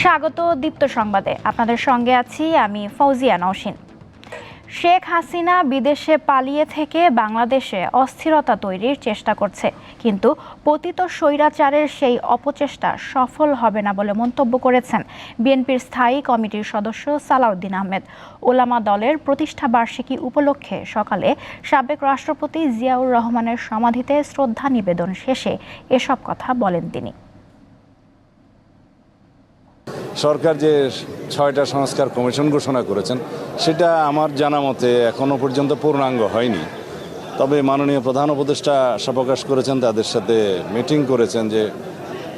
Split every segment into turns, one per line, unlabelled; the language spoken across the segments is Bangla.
স্বাগত দীপ্ত সংবাদে। আপনাদের সঙ্গে আছি আমি ফৌজিয়া নওশিন। শেখ হাসিনা বিদেশে পালিয়ে থেকে বাংলাদেশে অস্থিরতা তৈরির চেষ্টা করছে। কিন্তু পতিত স্বৈরাচারের সেই অপচেষ্টা সফল হবে না বলে মন্তব্য করেছেন বিএনপির স্থায়ী কমিটির সদস্য সালাউদ্দিন আহমেদ। ওলামা দলের প্রতিষ্ঠা বার্ষিকী উপলক্ষে সকালে সাবেক রাষ্ট্রপতি জিয়াউর রহমানের সমাধিতে শ্রদ্ধা নিবেদন শেষে এসব কথা বলেন তিনি।
সরকার যে ছয়টা সংস্কার কমিশন ঘোষণা করেছেন, সেটা আমার জানা মতে এখনও পর্যন্ত পূর্ণাঙ্গ হয়নি। তবে মাননীয় প্রধান উপদেষ্টা আশা প্রকাশ করেছেন, তাদের সাথে মিটিং করেছেন যে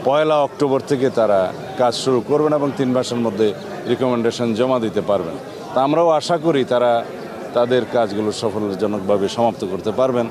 পয়লা অক্টোবর থেকে তারা কাজ শুরু করবেন এবং তিন মাসের মধ্যে রিকমেন্ডেশন জমা দিতে পারবেন। তা আমরাও আশা করি তারা তাদের কাজগুলো সফলজনকভাবে সমাপ্ত করতে পারবেন।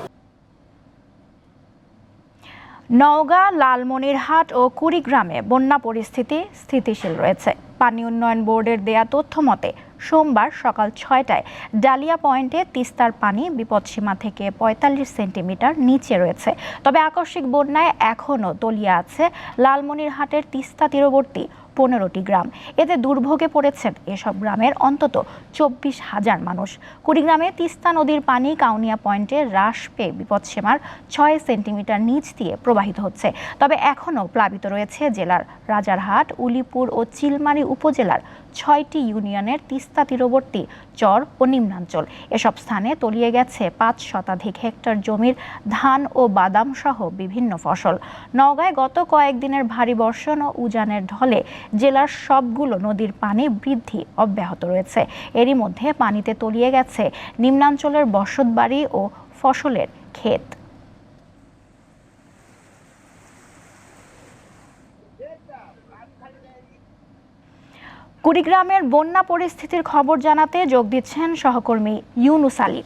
নওগাঁ, লালমনিরহাট ও কুড়িগ্রামে বন্যা পরিস্থিতি স্থিতিশীল রয়েছে। পানি উন্নয়ন বোর্ডের দেয়া তথ্য মতে, সোমবার সকাল ছয়টায় ডালিয়া পয়েন্টে তিস্তার পানি বিপদসীমা থেকে পঁয়তাল্লিশ সেন্টিমিটার নিচে রয়েছে। তবে আকস্মিক বন্যায় এখনও তলিয়ে আছে লালমনিরহাটের তিস্তা তীরবর্তী পনেরোটি গ্রাম। এতে দুর্ভোগে পড়েছেন এসব গ্রামের অন্তত চব্বিশ হাজার মানুষ। কুড়িগ্রামে তিস্তা নদীর পানি কাউনিয়া পয়েন্টে হ্রাস পেয়ে বিপদসীমার ছয় সেন্টিমিটার নিচ দিয়ে প্রবাহিত হচ্ছে। তবে এখনও প্লাবিত রয়েছে জেলার রাজারহাট, উলিপুর ও চিলমারি উপজেলার ছয়টি ইউনিয়নের তিস্তা তীরবর্তী চর ও নিম্নাঞ্চল। এসব স্থানে তলিয়ে গেছে পাঁচ শতাধিক হেক্টর জমির ধান ও বাদাম সহ বিভিন্ন ফসল। নওগাঁয় গত কয়েকদিনের ভারী বর্ষণ ও উজানের ঢলে জেলার সবগুলো নদীর পানি বৃদ্ধি অব্যাহত রয়েছে। এরই মধ্যে পানিতে তলিয়ে গেছে নিম্নাঞ্চলের বসতবাড়ি ও ফসলের ক্ষেত। কুড়িগ্রামের বন্যা পরিস্থিতির খবর জানাতে যোগ দিচ্ছেন সহকর্মী ইউনুস আলী।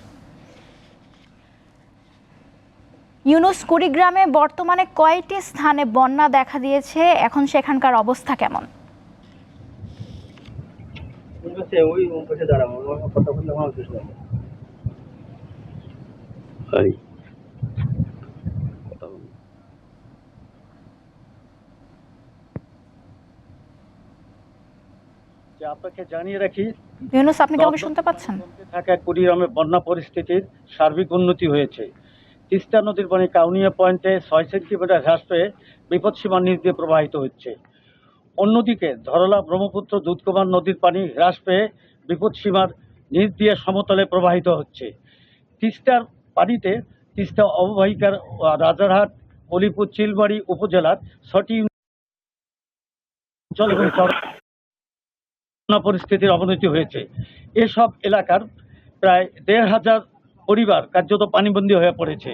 ইউনুস কুড়িগ্রামে বর্তমানে কয়টি স্থানে বন্যা দেখা দিয়েছে? এখন সেখানকার অবস্থা কেমন?
ওই পাশে দাঁড়াবো আমার কথা বললে আমার কিছু হবে
তাই
যে আপনাকে জানিয়ে রাখি
ইউনুস আপনি কি আমাকে শুনতে পাচ্ছেন?
থাকা কুড়িগ্রামে বন্যা পরিস্থিতির সার্বিক উন্নতি হয়েছে। তিস্তা নদীর পানি কাউনিয়া পয়েন্টে ছয় সেন্টিমিটার হ্রাস পেয়ে বিপদসীমার নিচ দিয়ে প্রবাহিত হচ্ছে। অন্যদিকে ধরলা ব্রহ্মপুত্র দুধকুমার নদীর পানি হ্রাস পেয়ে বিপদসীমার নিচ দিয়ে সমতলে প্রবাহিত হচ্ছে। তিস্তার পানিতে তিস্তা অববাহিকার রাজারহাট অলিপুর চিলবাড়ি উপজেলার ছটি অঞ্চল এবং পরিস্থিতির অবনতি হয়েছে। এসব এলাকার প্রায় দেড় হাজার পরিবার কার্যত পানিবন্দী হয়ে পড়েছে।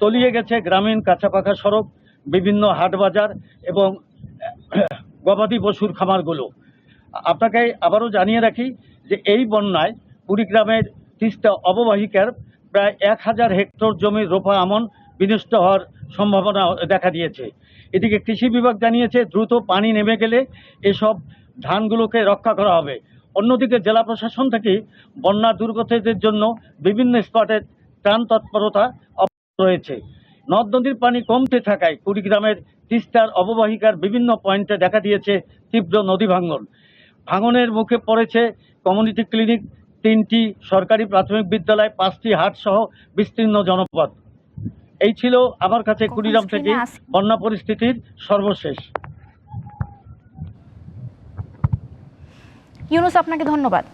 তলিয়ে গেছে গ্রামীণ কাঁচাপাকা সড়ক, বিভিন্ন হাট বাজার এবং গবাদি পশুর খামারগুলো। আপনাকে আবারও জানিয়ে রাখি যে এই বন্যায় কুড়িগ্রামের তিস্তা অববাহিকার প্রায় এক হাজার হেক্টর জমির রোপা আমন বিনষ্ট হওয়ার সম্ভাবনা দেখা দিয়েছে। এদিকে কৃষি বিভাগ জানিয়েছে, দ্রুত পানি নেমে গেলে এসব ধানগুলোকে রক্ষা করা হবে। অন্যদিকে জেলা প্রশাসন থেকে বন্যা দুর্গতদের জন্য বিভিন্ন স্পটে ত্রাণ তৎপরতা রয়েছে। নদ নদীর পানি কমতে থাকায় কুড়িগ্রামের তিস্তার অববাহিকার বিভিন্ন পয়েন্টে দেখা দিয়েছে তীব্র নদী ভাঙন। ভাঙনের মুখে পড়েছে কমিউনিটি ক্লিনিক তিনটি সরকারি প্রাথমিক বিদ্যালয় পাঁচটি হাট সহ বিস্তীর্ণ জনপদ। এই ছিল আমার কাছে কুড়িগ্রাম থেকে বন্যা পরিস্থিতির সর্বশেষ।
ইউনুস, আপনাকে ধন্যবাদ।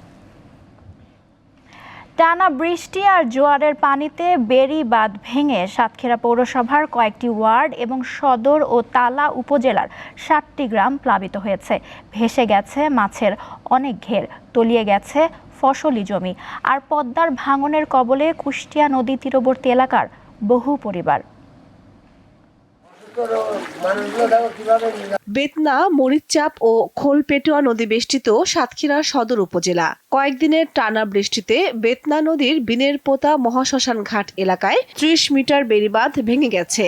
টানা বৃষ্টি আর জোয়ারের পানিতে বেরি বাঁধ ভেঙে সাতক্ষীরা পৌরসভার কয়েকটি ওয়ার্ড এবং সদর ও তালা উপজেলার সাতটি গ্রাম প্লাবিত হয়েছে। ভেসে গেছে মাছের অনেক ঘের, তলিয়ে গেছে ফসলি জমি। আর পদ্মার ভাঙনের কবলে কুষ্টিয়া নদী তীরবর্তী এলাকার বহু পরিবার।
বেতনা মরিচচাপ ও খোলপেটুয়া নদী বেষ্টিত সাতক্ষীরা সদর উপজেলা। কয়েকদিনের টানা বৃষ্টিতে বেতনা নদীর বিনের পোতা মহাশ্মশান ঘাট এলাকায় ত্রিশ মিটার বেড়িবাঁধ ভেঙে গেছে।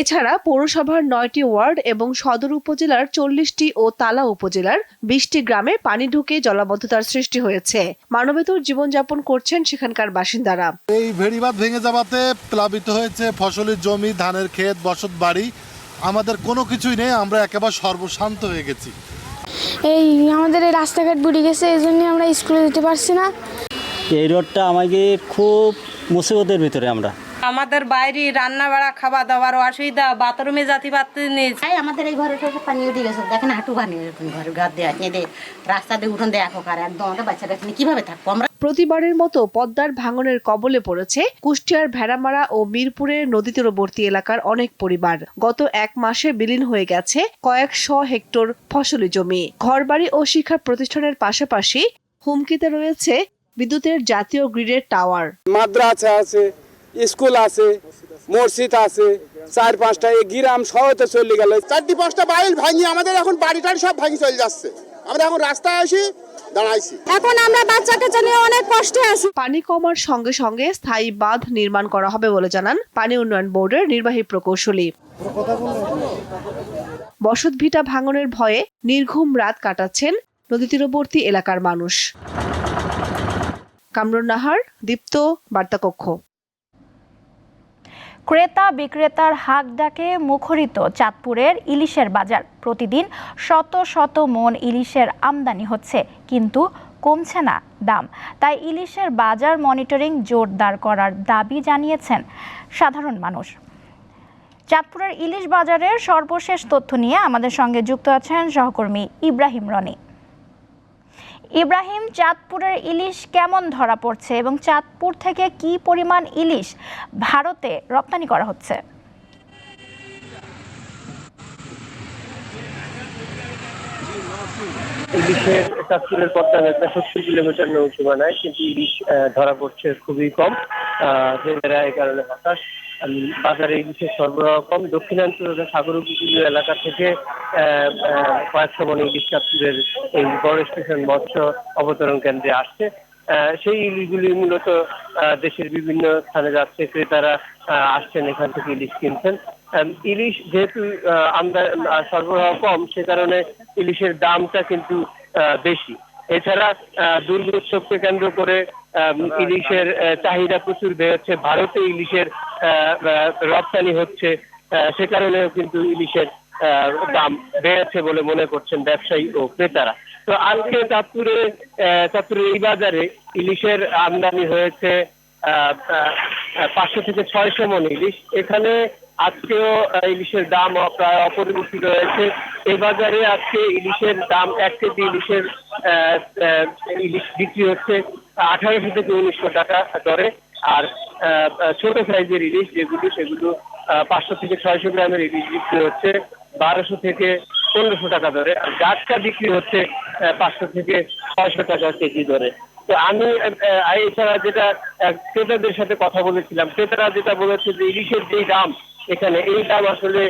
এছাড়া পৌরসভার নয়টি ওয়ার্ড এবং সদর উপজেলার চল্লিশটি ও তালা উপজেলার বিশটি গ্রামে পানি ঢুকে জলাবদ্ধতার সৃষ্টি হয়েছে। মানবেতর জীবনযাপন করছেন সেখানকার বাসিন্দারা।
এই ভেড়িবাঁধ ভেঙে যাওয়াতে প্লাবিত হয়েছে ফসলের জমি ধানের ক্ষেত বসত বাড়ি।
আমাদের কোনো কিছুই নেই আমরা একেবারে সর্বশান্ত হয়ে গেছি।
এই আমাদের এই রাস্তাঘাট বুড়ি গেছে এই জন্য আমরা স্কুলে যেতে পারছি না।
এই রোডটা আমাকে খুব মুসিবতের ভিতরে আমরা।
আমাদের বাইরে রান্না বাড়া খাওয়া দাওয়ার অসুবিধা বাথরুমে যাতে পারতে নেই।
তাই আমাদের এই ঘরে টোটো পানি উঠে গেছে। দেখেন হাঁটু পানি ঘরে গাদ দেওয়া রাস্তা দিয়ে উঠোন দেখো কার একদম আমাদের বাচ্চারা এখানে কীভাবে থাকব আমরা?
প্রতিবারের মতো পদ্মার ভাঙনের কবলে পড়েছে কুষ্টিয়ার ভেড়ামারা ও মিরপুরের নদী তীরবর্তী এলাকার অনেক পরিবার। গত এক মাসে বিলীন হয়ে গেছে কয়েকশ হেক্টর ফসলি জমি। ঘরবাড়ি ও শিক্ষা প্রতিষ্ঠানের পাশাপাশি হুমকিতে রয়েছে বিদ্যুতের জাতীয় গ্রিডের টাওয়ার।
মাদ্রাসা আছে স্কুল আছে মসজিদ আছে চার পাঁচটা এই গ্রাম শহরে চলে গেল। চারটি পাঁচটা বাইল ভাঙি আমাদের এখন বাড়ি টাড়ি সব ভাঙি চলে যাচ্ছে। আমরা এখন রাস্তায় আসি দাঁড়াইছি।
এখন আমরা বাচ্চাকে নিয়ে অনেক কষ্টে আছি।
পানি কমার সঙ্গে সঙ্গে স্থায়ী বাঁধ নির্মাণ করা হবে বলে জানান পানি উন্নয়ন বোর্ডের নির্বাহী প্রকৌশলী। বসতভিটা ভাঙনের ভয়ে নির্ঘুম রাত কাটাচ্ছেন নদী তীরবর্তী এলাকার মানুষ। কামরুন নাহার দীপ্ত বার্তাকক্ষ।
ক্রেতা বিক্রেতার হাক ডাকে মুখরিত চাঁদপুরের ইলিশের বাজার। প্রতিদিন শত শত মন ইলিশের আমদানি হচ্ছে, কিন্তু কমছে না দাম। তাই ইলিশের বাজার মনিটরিং জোরদার করার দাবি জানিয়েছেন সাধারণ মানুষ। চাঁদপুরের ইলিশ বাজারের সর্বশেষ তথ্য নিয়ে আমাদের সঙ্গে যুক্ত আছেন সহকর্মী ইব্রাহিম রনি। ইব্রাহিম চাঁদপুরের ইলিশ কেমন ধরা পড়ছে এবং চাঁদপুর থেকে কি পরিমাণ ইলিশ ভারতে রপ্তানি করা হচ্ছে?
ইলিশের চাঁদপুরের পদ্মা নদীতে সত্তর কিলোমিটার নৌ সীমানায় কিন্তু ইলিশ ধরা পড়ছে খুবই কম। আহ, এই কারণে হতাশ। বাজারে ইলিশের সরবরাহ কম। দক্ষিণাঞ্চলের সাগর উপকূলীয় এলাকা থেকে কয়েকশো মনে ইলিশ চাঁদপুরের এই বড় স্টেশন মৎস্য অবতরণ কেন্দ্রে আসছে। সেই ইলিশগুলি মূলত দেশের বিভিন্ন স্থানে যাচ্ছে ক্রেতারা আসছেন এখান থেকে ইলিশ কিনছেন। ইলিশ যেহেতু সরবরাহ কম সে কারণে ইলিশের দামটা কিন্তু আহ, বেশি। এছাড়া আহ, দুর্গোৎসবকে কেন্দ্র করে আম, ইলিশের আহ, চাহিদা প্রচুর বেড়েছে। ভারতে ইলিশের রপ্তানি হচ্ছে সে কারণেও কিন্তু ইলিশের দাম বেড়েছে বলে মনে করছেন ব্যবসায়ী ও ক্রেতারা। তো আজকে চাঁদপুরে চাঁদপুরের এই বাজারে ইলিশের আমদানি হয়েছে পাঁচশো থেকে ছয়শো মন ইলিশ। এখানে আজকেও ইলিশের দাম প্রায় অপরিবর্তিত রয়েছে এই বাজারে আজকে ইলিশের দাম এক কেজি ইলিশের ইলিশ বিক্রি হচ্ছে আঠারোশো থেকে উনিশশো টাকা দরে। আর ছোট সাইজের ইলিশ যেগুলো, সেগুলো পাঁচশো থেকে ছয়শো গ্রামের ইলিশ বিক্রি হচ্ছে বারোশো থেকে পনেরোশো টাকা দরে আর গাছটা বিক্রি হচ্ছে পাঁচশো থেকে ছয়শো টাকা কেজি দরে তো আমি এছাড়া যেটা ক্রেতাদের সাথে কথা বলেছিলাম, ক্রেতারা যেটা বলেছে যে ইলিশের যেই দাম, এখানে এই দাম আসলে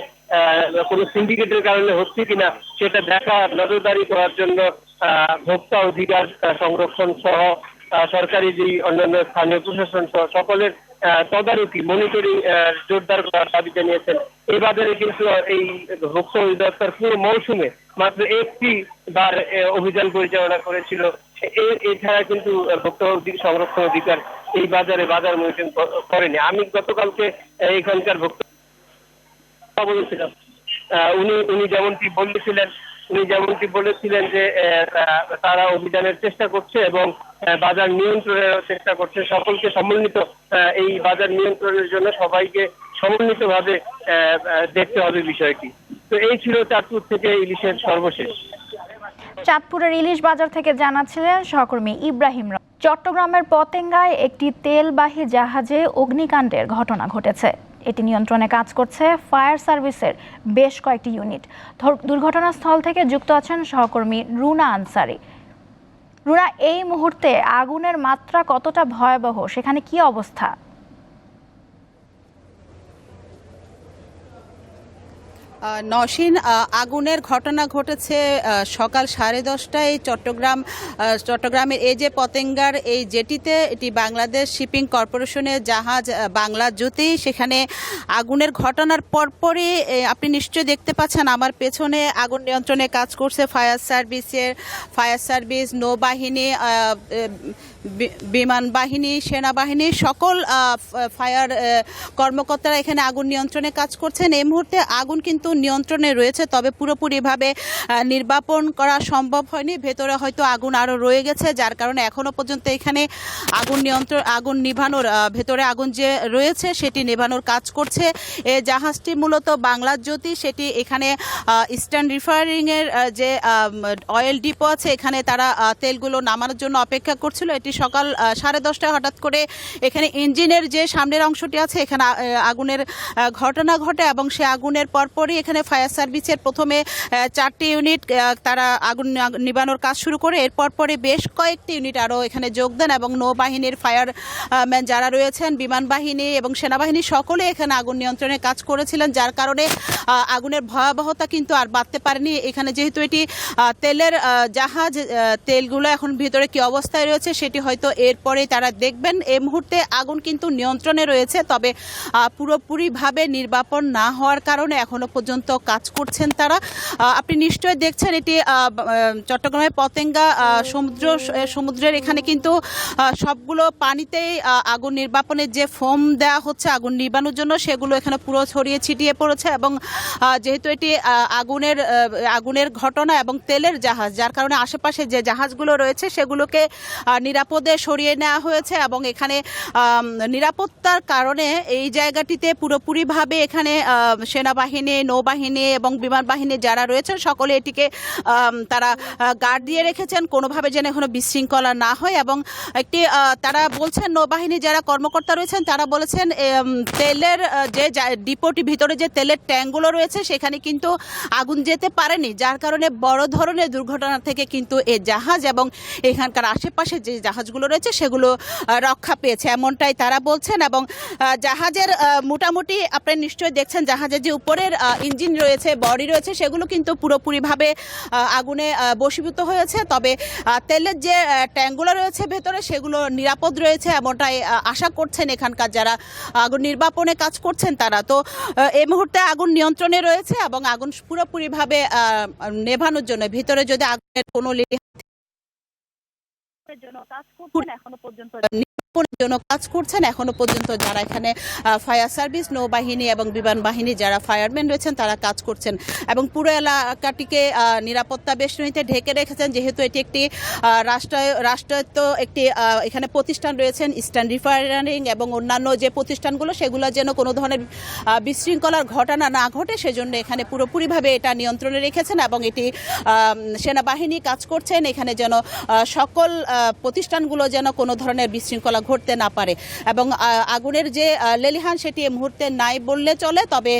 কোনো সিন্ডিকেটের কারণে হচ্ছে কিনা, সেটা দেখা নজরদারি করার জন্য ভোক্তা অধিকার সংরক্ষণ সহ সরকারি যে অন্যান্য স্থানীয় প্রশাসন সকলের তদারকি মনিটরিং জোরদার করার দাবি জানিয়েছেন এই বাজারে কিন্তু এই ভোক্তা অধিদপ্তর পুরো মৌসুমে মাত্র একটি বার অভিযান পরিচালনা করেছিল। এছাড়া কিন্তু ভোক্তা সংরক্ষণ অধিকার এই বাজারে বাজার মনিটরিং করেনি। আমি গতকালকে এখানকার ভোক্তা বলেছিলাম উনি উনি যেমনটি বলেছিলেন, উনি যেমনটি বলেছিলেন যে তারা অভিযানের চেষ্টা করছে এবং বাজার নিয়ন্ত্রণের চেষ্টা করছে। সকলকে সমন্বিত এই বাজার নিয়ন্ত্রণের জন্য সবাইকে সমন্বিতভাবে আহ, আহ, দেখতে হবে বিষয়টি। তো এই ছিল চাঁদপুর থেকে ইলিশের সর্বশেষ।
চাঁদপুরের ইলিশ বাজার থেকে জানাচ্ছিলেন সহকর্মী ইব্রাহিম চট্টগ্রামের পতেঙ্গায় একটি তেলবাহী জাহাজে অগ্নিকাণ্ডের ঘটনা ঘটেছে। এটি নিয়ন্ত্রণে কাজ করছে ফায়ার সার্ভিসের বেশ কয়েকটি ইউনিট। দুর্ঘটনাস্থল থেকে যুক্ত আছেন সহকর্মী রুনা আনসারি। রুনা এই মুহূর্তে আগুনের মাত্রা কতটা ভয়াবহ? সেখানে কি অবস্থা?
নসীন আগুনের ঘটনা ঘটেছে সকাল সাড়ে দশটায় চট্টগ্রাম চট্টগ্রামের এই যে পতেঙ্গার এই জেটিতে এটি বাংলাদেশ শিপিং কর্পোরেশনের জাহাজ বাংলা জ্যোতি। সেখানে আগুনের ঘটনার পরপরই আপনি নিশ্চয়ই দেখতে পাচ্ছেন, আমার পেছনে আগুন নিয়ন্ত্রণে কাজ করছে ফায়ার সার্ভিসের, ফায়ার সার্ভিস নৌবাহিনী বিমান বাহিনী সেনাবাহিনী সকল ফায়ার কর্মকর্তারা এখানে আগুন নিয়ন্ত্রণে কাজ করছেন। এই মুহূর্তে আগুন কিন্তু নিয়ন্ত্রণে রয়েছে তবে পুরোপুরিভাবে নির্বাপন করা সম্ভব হয়নি। ভেতরে হয়তো আগুন আরও রয়ে গেছে যার কারণে এখনও পর্যন্ত এখানে আগুন নিয়ন্ত্রণ আগুন নিভানোর ভেতরে আগুন যে রয়েছে সেটি নেভানোর কাজ করছে। এ জাহাজটি মূলত বাংলার জ্যোতি সেটি এখানে ইস্টার্ন রিফারিং এর আহ, যে অয়েল ডিপো আছে এখানে তারা তেলগুলো নামানোর জন্য অপেক্ষা করছিল। এটি সকাল সাড়ে দশটায় হঠাৎ করে এখানে ইঞ্জিনের যে সামনের অংশটি আছে, এখানে আগুনের ঘটনা ঘটে এবং সে আগুনের পরপরই এখানে ফায়ার সার্ভিসের প্রথমে চারটি ইউনিট তারা আগুন নিবানোর কাজ শুরু করে। এরপর পরে বেশ কয়েকটি ইউনিট আরও এখানে যোগ দেন এবং নৌবাহিনীর ফায়ার ম্যান যারা রয়েছেন, বিমান বাহিনী এবং সেনাবাহিনী সকলে এখানে আগুন নিয়ন্ত্রণে কাজ করেছিলেন, যার কারণে আগুনের ভয়াবহতা কিন্তু আর বাড়তে পারেনি। এখানে যেহেতু এটি তেলের জাহাজ তেলগুলো এখন ভিতরে কি অবস্থায় রয়েছে সেটি হয়তো এরপরেই তারা দেখবেন এই মুহূর্তে আগুন কিন্তু নিয়ন্ত্রণে রয়েছে তবে পুরোপুরিভাবে নির্বাপন না হওয়ার কারণে এখনও পর্যন্ত কাজ করছেন তারা। আপনি নিশ্চয়ই দেখছেন এটি চট্টগ্রামের পতেঙ্গা সমুদ্র সমুদ্রের এখানে কিন্তু সবগুলো পানিতেই আগুন নির্বাপনের যে ফোম দেওয়া হচ্ছে আগুন নির্বাণের জন্য সেগুলো এখানে পুরো ছড়িয়ে ছিটিয়ে পড়েছে এবং যেহেতু এটি আগুনের আগুনের ঘটনা এবং তেলের জাহাজ যার কারণে আশেপাশে যে জাহাজগুলো রয়েছে সেগুলোকে আহ, নিরাপদে সরিয়ে নেওয়া হয়েছে এবং এখানে নিরাপত্তার কারণে এই জায়গাটিতে পুরোপুরিভাবে এখানে সেনাবাহিনী, নৌবাহিনী এবং বিমান বাহিনী যারা রয়েছেন সকলে এটিকে তারা গার্ড দিয়ে রেখেছেন। কোনোভাবে যেন এখনও বিশৃঙ্খলা না হয় এবং একটি তারা বলছেন নৌবাহিনী যারা কর্মকর্তা রয়েছেন তারা বলেছেন তেলের যে ডিপোটি ভিতরে যে তেলের ট্যাঙ্কগুলো রয়েছে সেখানে কিন্তু আগুন যেতে পারেনি। যার কারণে বড় ধরনের দুর্ঘটনা থেকে কিন্তু এ জাহাজ এবং এখানকার আশেপাশে যে জাহাজগুলো রয়েছে সেগুলো রক্ষা পেয়েছে। এমনটাই তারা বলছেন এবং জাহাজের মোটামুটি আপনারা নিশ্চয়ই দেখছেন জাহাজের যে উপরের ইঞ্জিন রয়েছে বডি রয়েছে সেগুলো কিন্তু পুরোপুরিভাবে আগুনে আহ, বশীভূত হয়েছে। তবে তেলের যে ট্যাঙ্কগুলো রয়েছে ভেতরে সেগুলো নিরাপদ রয়েছে এমনটাই আশা করছেন এখানকার যারা আগুন নির্বাপনে কাজ করছেন তারা। তো এই মুহূর্তে আগুন নিয়ন্ত্রণে রয়েছে এবং আগুন পুরোপুরিভাবে নেভানোর জন্য ভিতরে যদি আগুনের কোনো লি- নিরাপত্তার জন্য কাজ করছেন। এখনও পর্যন্ত যারা এখানে ফায়ার সার্ভিস নৌবাহিনী এবং বিমান বাহিনী যারা ফায়ারম্যান রয়েছেন তারা কাজ করছেন। এবং পুরো এলাকাটিকে নিরাপত্তা বেষ্টনীতে ঢেকে রেখেছেন। যেহেতু এটি একটি আহ, রাষ্ট্রায় রাষ্ট্রায়ত্ত একটি এখানে প্রতিষ্ঠান রয়েছেন ইস্টার্ন রিফাইনারিং এবং অন্যান্য যে প্রতিষ্ঠানগুলো সেগুলো যেন কোনো ধরনের বিশৃঙ্খলার ঘটনা না ঘটে সেজন্য এখানে পুরোপুরিভাবে এটা নিয়ন্ত্রণে রেখেছেন এবং এটি সেনাবাহিনী কাজ করছেন। এখানে যেন সকল প্রতিষ্ঠানগুলো যেন কোনো ধরনের বিশৃঙ্খলা ঘটতে না পারে। এবং আগুনের যে লেলিহান সেটি এই মুহূর্তে নাই বললে চলে, তবে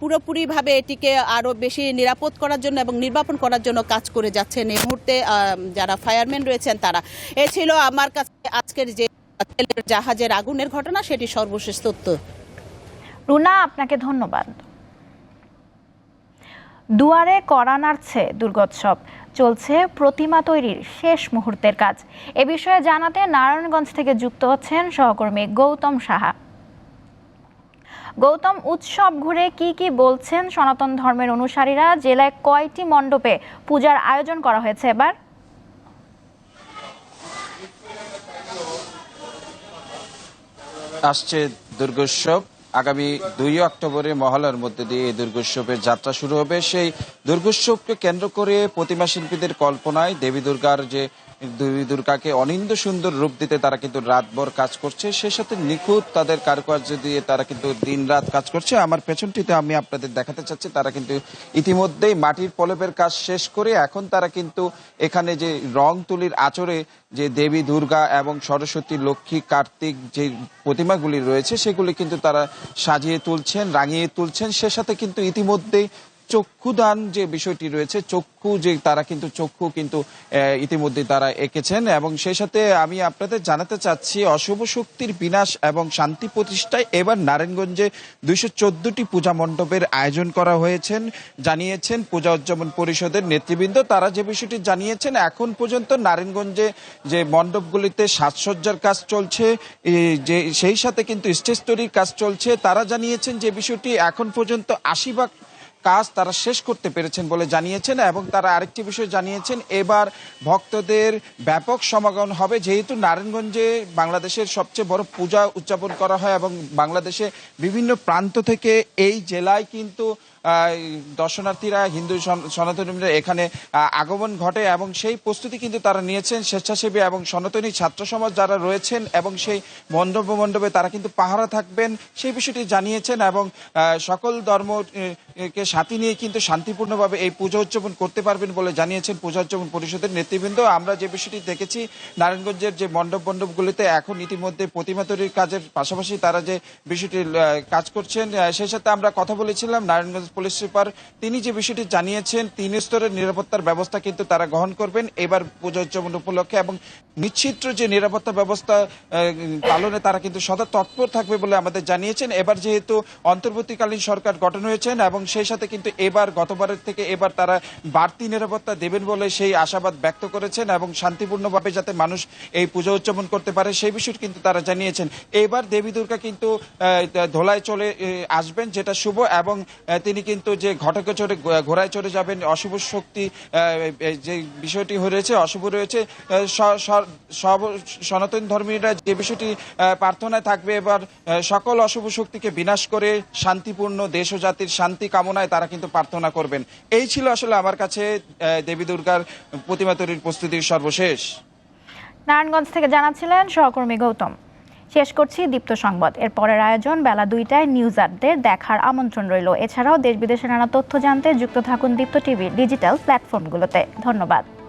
পুরোপুরিভাবে এটিকে আরও বেশি নিরাপদ করার জন্য এবং নির্বাপন করার জন্য কাজ করে যাচ্ছেন এই মুহূর্তে যারা ফায়ারম্যান রয়েছেন তারা। এ ছিল আমার কাছে আজকের যে জাহাজের আগুনের ঘটনা, সেটি সর্বশেষ তথ্য।
রুনা, আপনাকে ধন্যবাদ। দুয়ারে কড়া নাড়ছে দুর্গোৎসব। চলছে প্রতিমা তৈরির শেষ মুহূর্তের কাজ। এ বিষয়ে জানাতে নারায়ণগঞ্জ থেকে যুক্ত হচ্ছেন সহকর্মী গৌতম সাহা। গৌতম, উৎসব ঘুরে কি কি বলছেন সনাতন ধর্মের অনুসারীরা? জেলায় কয়টি মণ্ডপে পূজার আয়োজন করা হয়েছে এবার?
আসছে দুর্গোৎসব আগামী দুই অক্টোবরে মহলার মধ্যে দিয়ে এই দুর্গোৎসবের যাত্রা শুরু হবে। সেই দুর্গোৎসবকে কেন্দ্র করে প্রতিমা শিল্পীদের কল্পনায় দেবী দুর্গার যে দেবী দুর্গাকে অনিন্দ সুন্দর রূপ দিতে তারা কিন্তু রাতভর কাজ করছে। সেই সাথে নিখুঁত তাদের কারুকার্য দিয়ে তারা কিন্তু দিন রাত কাজ করছে। আমার পেছনটিতে আমি আপনাদের দেখাতে চাচ্ছি, তারা কিন্তু ইতিমধ্যেই মাটির পলবের কাজ শেষ করে এখন তারা কিন্তু এখানে যে রং তুলির আচরে যে দেবী, দুর্গা এবং সরস্বতী, লক্ষ্মী, কার্তিক যে প্রতিমাগুলি রয়েছে, সেগুলি কিন্তু তারা সাজিয়ে তুলছেন, রাঙিয়ে তুলছেন। সে সাথে কিন্তু ইতিমধ্যেই চক্ষুদান যে বিষয়টি রয়েছে, চক্ষু যে তারা কিন্তু, চক্ষু কিন্তু ইতিমধ্যে তারা এঁকেছেন এবং সেই সাথে আমি আপনাদের জানাতে চাচ্ছি, অশুভ শক্তির বিনাশ এবং শান্তি প্রতিষ্ঠায় এবার নারায়ণগঞ্জে দুইশো চোদ্দটি পূজা মণ্ডপের আয়োজন করা হয়েছেন, জানিয়েছেন পূজা উদযাপন পরিষদের নেতৃবৃন্দ। তারা যে বিষয়টি জানিয়েছেন, এখন পর্যন্ত নারায়ণগঞ্জে যে মণ্ডপগুলিতে সাজসজ্জার কাজ চলছে যে, সেই সাথে কিন্তু স্টেজ তৈরির কাজ চলছে। তারা জানিয়েছেন যে বিষয়টি এখন পর্যন্ত আশি ভাগ কাজ তারা শেষ করতে পেরেছেন বলে জানিয়েছেন এবং তারা আরেকটি বিষয় জানিয়েছেন, এবার ভক্তদের ব্যাপক সমাগম হবে। যেহেতু নারায়ণগঞ্জে বাংলাদেশের সবচেয়ে বড় পূজা উদযাপন করা হয় এবং বাংলাদেশে বিভিন্ন প্রান্ত থেকে এই জেলায় কিন্তু দর্শনার্থীরা হিন্দু সন- সনাতনীরা এখানে আগমন ঘটে এবং সেই প্রস্তুতি কিন্তু তারা নিয়েছেন স্বেচ্ছাসেবী এবং সনাতনী ছাত্র সমাজ যারা রয়েছেন এবং সেই মণ্ডপ মণ্ডপে তারা কিন্তু পাহারা থাকবেন। সেই বিষয়টি জানিয়েছেন এবং সকল ধর্ম আহ, কে সাথে নিয়ে কিন্তু শান্তিপূর্ণভাবে এই পূজা উদযাপন করতে পারবেন বলে জানিয়েছেন পূজা উদযাপন পরিষদের নেতৃবৃন্দ। আমরা যে বিষয়টি দেখেছি নারায়ণগঞ্জের যে মণ্ডপ মণ্ডপগুলিতে এখন ইতিমধ্যে প্রতিমা তৈরির কাজের পাশাপাশি তারা যে বিষয়টি কাজ করছেন সেই সাথে আমরা কথা বলেছিলাম। নারায়ণগঞ্জ পুলিশ সুপার তিনি যে বিষয়টি জানিয়েছেন তিন স্তরের নিরাপত্তার ব্যবস্থা কিন্তু তারা গ্রহণ করবেন। এবার পূজা উদযাপন উপলক্ষে এবং নিশ্চিত্র যে নিরাপত্তা ব্যবস্থা পালনে তারা কিন্তু সদা তৎপর থাকবে বলে আমাদের জানিয়েছেন। এবার যেহেতু অন্তর্বর্তীকালীন সরকার গঠন হয়েছেন এবং সেই সাথে কিন্তু এবার গতবারের থেকে এবার তারা বাড়তি নিরাপত্তা দেবেন বলে সেই আশাবাদ ব্যক্ত করেছেন এবং শান্তিপূর্ণভাবে যাতে মানুষ এই পূজা উদযাপন করতে পারে সেই বিষয়টি কিন্তু তারা জানিয়েছেন। এবার দেবী দুর্গা কিন্তু ধোলায় চলে আসবেন যেটা শুভ এবং আহ, তিনি কিন্তু যে ঘটকে চড়ে, ঘোড়ায় চড়ে যাবেন, অশুভ শক্তি যে বিষয়টি রয়েছে, অশুভ রয়েছে সনাতন ধর্মীরা যে বিষয়টি প্রার্থনায় থাকবে, এবার সকল অশুভ শক্তিকে বিনাশ করে শান্তিপূর্ণ দেশ ও জাতির শান্তি কামনায় তারা কিন্তু প্রার্থনা করবেন। এই ছিল আসলে আমার কাছে দেবী দুর্গার প্রতিমা তৈরির প্রস্তুতির সর্বশেষ।
নারায়ণগঞ্জ থেকে জানাচ্ছিলেন সহকর্মী গৌতম। শেষ করছি দীপ্ত সংবাদ। এর পরের আয়োজন বেলা দুইটায় নিউজ দেখার আমন্ত্রণ রইল। এছাড়াও দেশ বিদেশের নানা তথ্য জানতে যুক্ত থাকুন দীপ্ত টিভির ডিজিটাল প্ল্যাটফর্মগুলোতে। ধন্যবাদ।